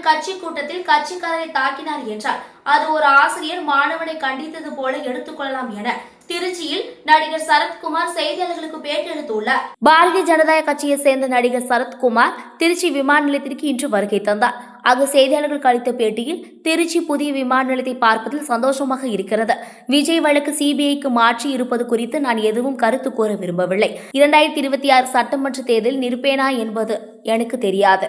மாணவன் கட்சி கூட்டத்தில் கட்சிக்காரரை தாக்கினார் என்றால் அது ஒரு ஆசிரியர் மாணவனை கண்டித்தது போல எடுத்துக்கொள்ளலாம் என திருச்சியில் நடிகர் சரத்குமார் செய்தியாளர்களுக்கு பேட்டியளித்துள்ளார் பாரதிய ஜனதா கட்சியை சேர்ந்த நடிகர் சரத்குமார் திருச்சி விமான நிலையத்திற்கு இன்று வருகை தந்தார். அங்கு செய்தியாளர்களுக்கு அளித்த பேட்டியில் திருச்சி புதிய விமான நிலையத்தை பார்ப்பதில் சந்தோஷமாக இருக்கிறது. விஜய் வழக்கு சிபிஐக்கு மாற்றி இருப்பது குறித்து நான் எதுவும் கருத்து கூற விரும்பவில்லை. இரண்டாயிரத்தி இருபத்தி ஆறு சட்டமன்ற தேர்தலில் நிற்பேனா என்பது எனக்கு தெரியாது.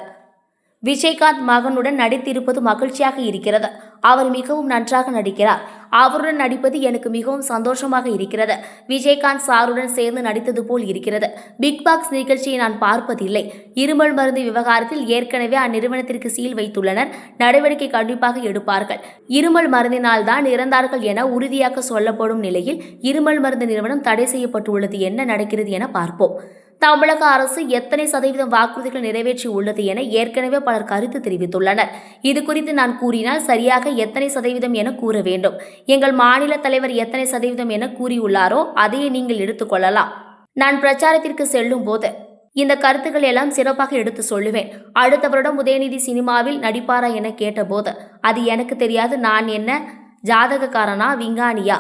விஜயகாந்த் மகனுடன் நடித்திருப்பது மகிழ்ச்சியாக இருக்கிறது. அவர் மிகவும் நன்றாக நடிக்கிறார். அவருடன் நடிப்பது எனக்கு மிகவும் சந்தோஷமாக இருக்கிறது. விஜயகாந்த் சாருடன் சேர்ந்து நடித்தது போல் இருக்கிறது. பிக் பாக்ஸ் நிகழ்ச்சியை நான் பார்ப்பதில்லை. இருமல் மருந்து விவகாரத்தில் ஏற்கனவே அந்நிறுவனத்திற்கு சீல் வைத்துள்ளனர். நடவடிக்கை கண்டிப்பாக எடுப்பார்கள். இருமல் மருந்தினால் தான் இறந்தார்கள் என உறுதியாக சொல்லப்படும் நிலையில் இருமல் மருந்து நிறுவனம் தடை செய்யப்பட்டுள்ளது என்ன நடக்கிறது என பார்ப்போம். தமிழக அரசு எத்தனை சதவீதம் வாக்குறுதிகள் நிறைவேற்றி உள்ளது என ஏற்கனவே பலர் கருத்து தெரிவித்துள்ளனர். இது குறித்து நான் கூறினால் சரியாக எத்தனை சதவீதம் என கூற வேண்டும். எங்கள் மாநில தலைவர் எத்தனை சதவீதம் என கூறியுள்ளாரோ அதையே நீங்கள் எடுத்துக்கொள்ளலாம் நான் பிரச்சாரத்திற்கு செல்லும் போது இந்த கருத்துக்கள் எல்லாம் சிறப்பாக எடுத்து சொல்லுவேன். அடுத்த வருடம் உதயநிதி சினிமாவில் நடிப்பாரா என கேட்டபோது அது எனக்கு தெரியாது நான் என்ன ஜாதகக்காரனா விஞ்ஞானியா?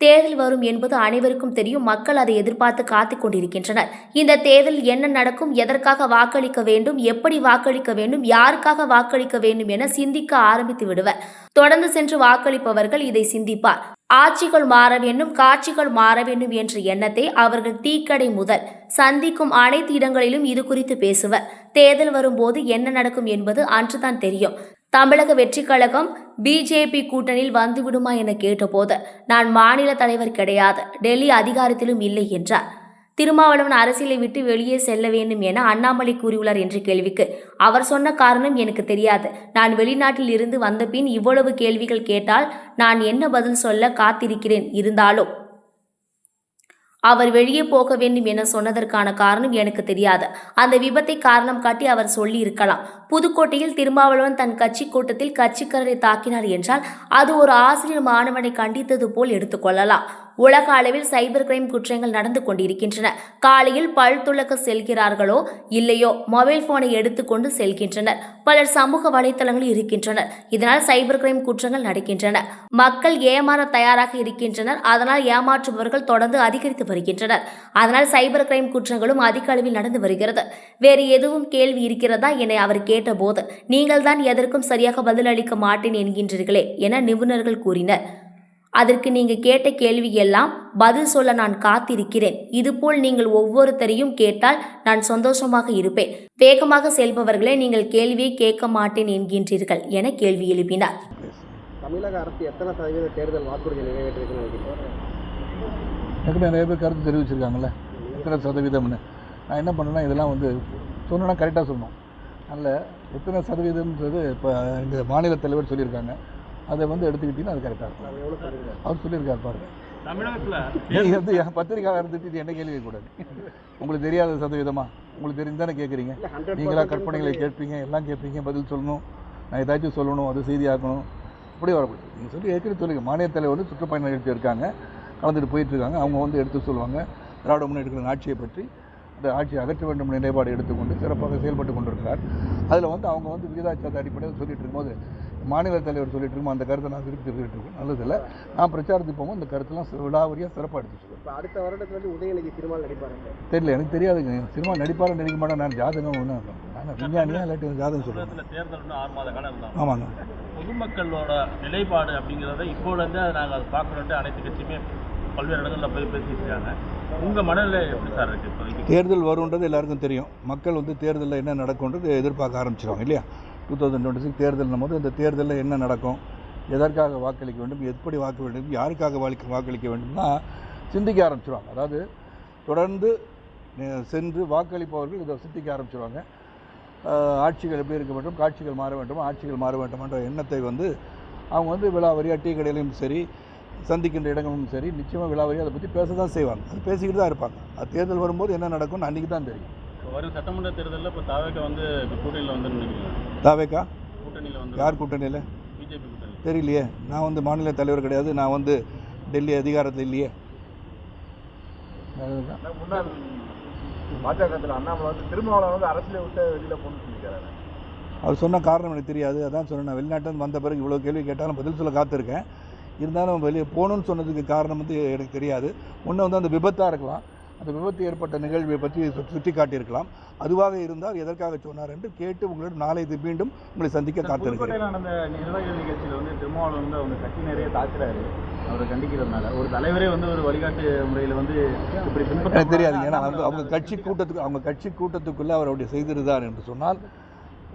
தேர்தல் வரும் என்பது அனைவருக்கும் தெரியும். மக்கள் அதை எதிர்பார்த்து காத்துக் கொண்டிருக்கின்றனர். இந்த தேர்தல் என்ன நடக்கும் எதற்காக வாக்களிக்க வேண்டும் எப்படி வாக்களிக்க வேண்டும் யாருக்காக வாக்களிக்க வேண்டும் என சிந்திக்க ஆரம்பித்து விடுவர். தொடர்ந்து சென்று வாக்களிப்பவர்கள் இதை சிந்திப்பார். ஆட்சிகள் மாற வேண்டும் காட்சிகள் மாற வேண்டும் என்ற எண்ணத்தை அவர்கள் டீக்கடை முதல் சந்திக்கும் அனைத்து இடங்களிலும் இது குறித்து பேசுவர். தேர்தல் வரும்போது என்ன நடக்கும் என்பது அன்றுதான் தெரியும். தமிழக வெற்றி கழகம் பிஜேபி கூட்டணியில் வந்துவிடுமா என கேட்டபோது நான் மாநில தலைவர் கிடையாது டெல்லி அதிகாரத்திலும் இல்லை என்றார். திருமாவளவன் அரசியலை விட்டு வெளியே செல்ல வேண்டும் என அண்ணாமலை கூறியுள்ளார் என்ற கேள்விக்கு அவர் சொன்ன காரணம் எனக்கு தெரியாது. நான் வெளிநாட்டில் இருந்து வந்த பின் இவ்வளவு கேள்விகள் கேட்டால் நான் என்ன பதில் சொல்ல காத்திருக்கிறேன் இருந்தாலும். அவர் வெளியே போக வேண்டும் என சொன்னதற்கான காரணம் எனக்கு தெரியாது. அந்த விபத்தை காரணம் காட்டி அவர் சொல்லி இருக்கலாம் புதுக்கோட்டையில் திருமாவளவன் தன் கட்சி கூட்டத்தில் கட்சிக்காரரை தாக்கினார் என்றால் அது ஒரு ஆசிரியர் மாணவனை கண்டித்தது போல் எடுத்துக்கொள்ளலாம் உலக அளவில் சைபர் கிரைம் குற்றங்கள் நடந்து கொண்டிருக்கின்றன. காலையில் பல் துளக்க செல்கிறார்களோ இல்லையோ மொபைல் போனை எடுத்துக்கொண்டு செல்கின்றனர். பலர் சமூக வலைத்தளங்களில் இருக்கின்றனர். இதனால் சைபர் கிரைம் குற்றங்கள் நடக்கின்றன. மக்கள் ஏமாற தயாராக இருக்கின்றனர். அதனால் ஏமாற்றுபவர்கள் தொடர்ந்து அதிகரித்து வருகின்றனர். அதனால் சைபர் கிரைம் குற்றங்களும் அதிக அளவில் நடந்து வருகிறது. வேறு எதுவும் கேள்வி இருக்கிறதா என அவர் கேட்டபோது நீங்கள் தான் எதற்கும் சரியாக பதிலளிக்க மாட்டேன் என்கின்றீர்களே என நிபுணர்கள் கூறினர். அதற்கு நீங்க கேட்ட கேள்வி எல்லாம் பதில் சொல்ல நான் காத்திருக்கிறேன். இதுபோல் நீங்கள் ஒவ்வொருத்தரையும் கேட்டால் நான் சந்தோஷமாக இருப்பேன். வேகமாக செல்பவர்களே நீங்கள் கேள்வியை கேட்க மாட்டேன் என்கின்றீர்கள் என கேள்வி எழுப்பினார். தமிழக அரசு எத்தனை சதவீத தேர்தல் வாக்குறுதி எனக்கு நிறைய பேர் கருத்து தெரிவிச்சிருக்காங்கல்ல. எத்தனை சதவீதம்னு. நான் என்ன பண்ணேன்னா இதெல்லாம் வந்து சொன்னா கரெக்டாக சொல்லணும். அதில் எத்தனை சதவீதம்ன்றது இப்போ எங்கள் மாநில தலைவர் சொல்லியிருக்காங்க. அதை வந்து எடுத்துக்கிட்டிங்கன்னா அது கரெக்டாக இருக்கும். அவர் சொல்லியிருக்காரு பாருங்க. தமிழகத்துல நீங்கள் வந்து என் பத்திரிக்கையாளர் திட்டிட்டு என்ன கேள்வி கூடாது உங்களுக்கு தெரியாத சதவீதமா? உங்களுக்கு தெரிந்து தானே கேட்குறீங்க இல்லை ஹண்ட்ரட் நீங்களா கற்பனைகளை கேட்பீங்க எல்லாம் கேட்பீங்க பதில் சொல்லணும். நான் ஏதாச்சும் சொல்லணும் அது செய்தியாக்கணும். இப்படி வரக்கூடாது நீங்கள் சொல்லி ஏற்கனவே சொல்லுங்கள் மாநில தலைவர் வந்து சுற்றுப்பயண நிகழ்ச்சி இருக்காங்க. கலந்துட்டு போயிட்டு இருக்காங்க. அவங்க வந்து எடுத்து சொல்லுவாங்க. திராவிட முன்னேற்ற ஆட்சியை பற்றி அந்த ஆட்சியை அகற்ற வேண்டும் நிலைப்பாடு எடுத்துக்கொண்டு சிறப்பாக செயல்பட்டு கொண்டிருக்கிறார். அதில் வந்து அவங்க வந்து விகிதாச்சார அடிப்படையில் சொல்லிட்டு இருக்கும்போது மாநில தலைவர் சொல்லிட்டு இருக்கும் அந்த கருத்தை நான் திருப்பி சொல்லிட்டு இருக்கேன். நல்லதில்லை. நான் பிரச்சாரத்துக்கு போகும்போது அந்த கருத்தெல்லாம் விடாவரியாக சிறப்பாக எடுத்து சொல்லுவேன் இப்போ அடுத்த வருடத்துல வந்து உதயநிதி சினிமாவில் நடிப்பாருங்க தெரியல எனக்கு தெரியாதுங்க. சினிமா நடிப்பாலும் நடிக்க மாட்டேன் நான் ஜாதகம் ஒன்றும் நான் விஞ்ஞானியா இல்லாட்டி ஜாதகம் சொல்லுவேன் தமிழகத்துல தேர்தல் ஆறு மாத காலம் ஆமாங்க. பொதுமக்களோட நிலைப்பாடு அப்படிங்கிறத இப்போலேருந்து நாங்கள் அதை பார்க்கணுன்ட்டு அனைத்து கட்சியுமே பல்வேறு இடங்களில் போய் பேசிட்டு இருக்காங்க. உங்கள் மனநிலை எப்படி சார் இருக்குது தேர்தல் வரும்ன்றது எல்லாருக்கும் தெரியும். மக்கள் வந்து தேர்தலில் என்ன நடக்கும்ன்றது எதிர்பார்க்க ஆரம்பிச்சிருவாங்க இல்லையா? டூ தௌசண்ட் டுவெண்ட்டி சிக்ஸ் தேர்தல் போது இந்த தேர்தலில் என்ன நடக்கும்? எதற்காக வாக்களிக்க வேண்டும்? எப்படி வாக்கு வேண்டும்? யாருக்காக வாக்கு வாக்களிக்க வேண்டும்னா சிந்திக்க ஆரம்பிச்சிருவாங்க. அதாவது தொடர்ந்து சென்று வாக்களிப்பவர்கள் இதை சிந்திக்க ஆரம்பிச்சிருவாங்க. ஆட்சிகள் எப்படி இருக்க வேண்டும்? காட்சிகள் மாற வேண்டும்? ஆட்சிகள் மாற வேண்டும் என்ற எண்ணத்தை வந்து அவங்க வந்து விழாவரியாக டீ கடையிலையும் சரி சந்திக்கின்ற இடங்களும் சரி நிச்சயமாக விழாவரியாக அதை பற்றி பேச தான் செய்வாங்க. அது பேசிக்கிட்டு தான் இருப்பாங்க. அது தேர்தல் வரும்போது என்ன நடக்கும்னு அன்றைக்கி தான் தெரியும். வரும் சட்டமன்ற தேர்தலில் இப்போ தாவேக்க வந்து கூட்டணியில் வந்து தாவேக்கா? கூட்டணியில் வந்து யார் கூட்டணியில்? பிஜேபி கூட்டணி தெரியலையே. நான் வந்து மாநில தலைவர் கிடையாது. நான் வந்து டெல்லி அதிகாரத்தில் இல்லையே. முன்னாள் பாஜகத்தில் அண்ணாமலை வந்து திருமாவளவன் வந்து அரசியலை விட்டு வெளியில போகணும்னு சொல்லிக்கிறாரு அவர் சொன்ன காரணம் எனக்கு தெரியாது. அதான் சொன்னேன். நான் வெளிநாட்டில் வந்த பிறகு இவ்வளோ கேள்வி கேட்டாலும் பதில் சொல்ல காத்திருக்கேன். இருந்தாலும் வெளியே போகணும்னு சொன்னதுக்கு காரணம் வந்து எனக்கு தெரியாது. ஒன்று வந்து அந்த விபத்தாக இருக்கலாம். அந்த விபத்து ஏற்பட்ட நிகழ்வை பற்றி சுட்டி காட்டியிருக்கலாம் அதுவாக இருந்தால் எதற்காக சொன்னார் என்று கேட்டு உங்களிடம் நாளை இது மீண்டும் உங்களை சந்திக்க காத்திருக்கிறேன். நடந்த நிர்வாகிகள் நிகழ்ச்சியில் வந்து திருமாவளவன் வந்து அவங்க கட்சி நிறைய தாக்குறாரு. அவரை கண்டிக்கிறதுனால. ஒரு தலைவரே வந்து ஒரு வழிகாட்டு முறையில் வந்து இப்படி பின்பற்ற தெரியாது. ஏன்னா அவங்க அவங்க கட்சி கூட்டத்துக்கு அவங்க கட்சி கூட்டத்துக்குள்ளே அவர் அப்படி செய்திருந்தார் என்று சொன்னால்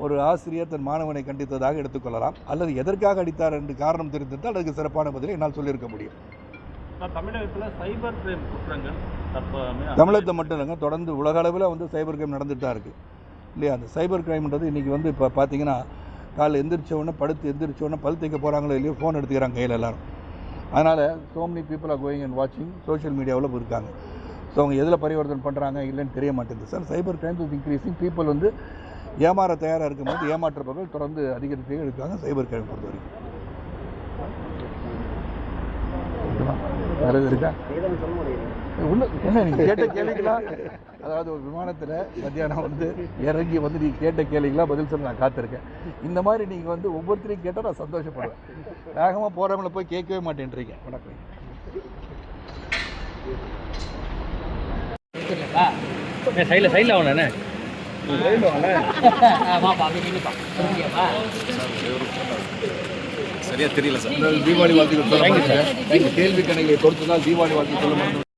ஒரு ஆசிரியர் தன் மாணவனை கண்டித்ததாக எடுத்துக்கொள்ளலாம். அல்லது எதற்காக அடித்தார் என்று காரணம் தெரிந்திருந்தால் அதுக்கு சிறப்பான பதிலை என்னால் சொல்லியிருக்க முடியும். தமிழகத்தில் சைபர் கிரைம் குற்றங்கள் தமிழகத்தை மட்டும் இல்லைங்க. தொடர்ந்து உலக அளவில் வந்து சைபர் கிரைம் நடந்துட்டு தான் இருக்குது இல்லையா? அந்த சைபர் கிரைம்ன்றது இன்றைக்கி வந்து இப்போ பார்த்தீங்கன்னா காலைல எந்திரிச்ச உடனே படுத்து எந்திரிச்ச உடனே பல் தைக்க போகிறாங்களோ இல்லையோ ஃபோன் எடுத்துக்கிறாங்க கையில் எல்லாரும். அதனால் so many people are going and வாட்சிங் சோஷியல் மீடியாவில் இருக்காங்க. ஸோ அவங்க எதில் பரிவர்த்தனை பண்ணுறாங்க இல்லைன்னு தெரிய மாட்டேங்குது. Sir cyber crimes is increasing people வந்து ஏமாற தயாராக இருக்கும்போது ஏமாற்றுபவர்கள் தொடர்ந்து அதிகரித்தே இருக்காங்க சைபர் கிரைம் பொறுத்த வரைக்கும் ஓகேவா? வேற இருக்கா? உள்ள என்ன கேட்ட கேள்விக்கெல்லாம் அதாவது ஒரு விமானத்தில் மத்தியானம் வந்து இறங்கி வந்து நீங்கள் கேட்ட கேள்விக்கெல்லாம் பதில் சொல்ல நான் காத்திருக்கேன். இந்த மாதிரி நீங்கள் வந்து ஒவ்வொருத்தரையும் கேட்டால் நான் சந்தோஷப்படுவேன். வேகமாக போகிறவங்கள போய் கேட்கவே மாட்டேன்றீங்க. வணக்கம். சைடில் சைடில் அவனே சரியாக தெரியல சார். தீபாவளி வாழ்த்துக்கள் சொல்ல மாட்டேன் கேள்வி கணக்கை கொடுத்ததால் தீபாவளி வாழ்த்து சொல்ல மாட்டேன்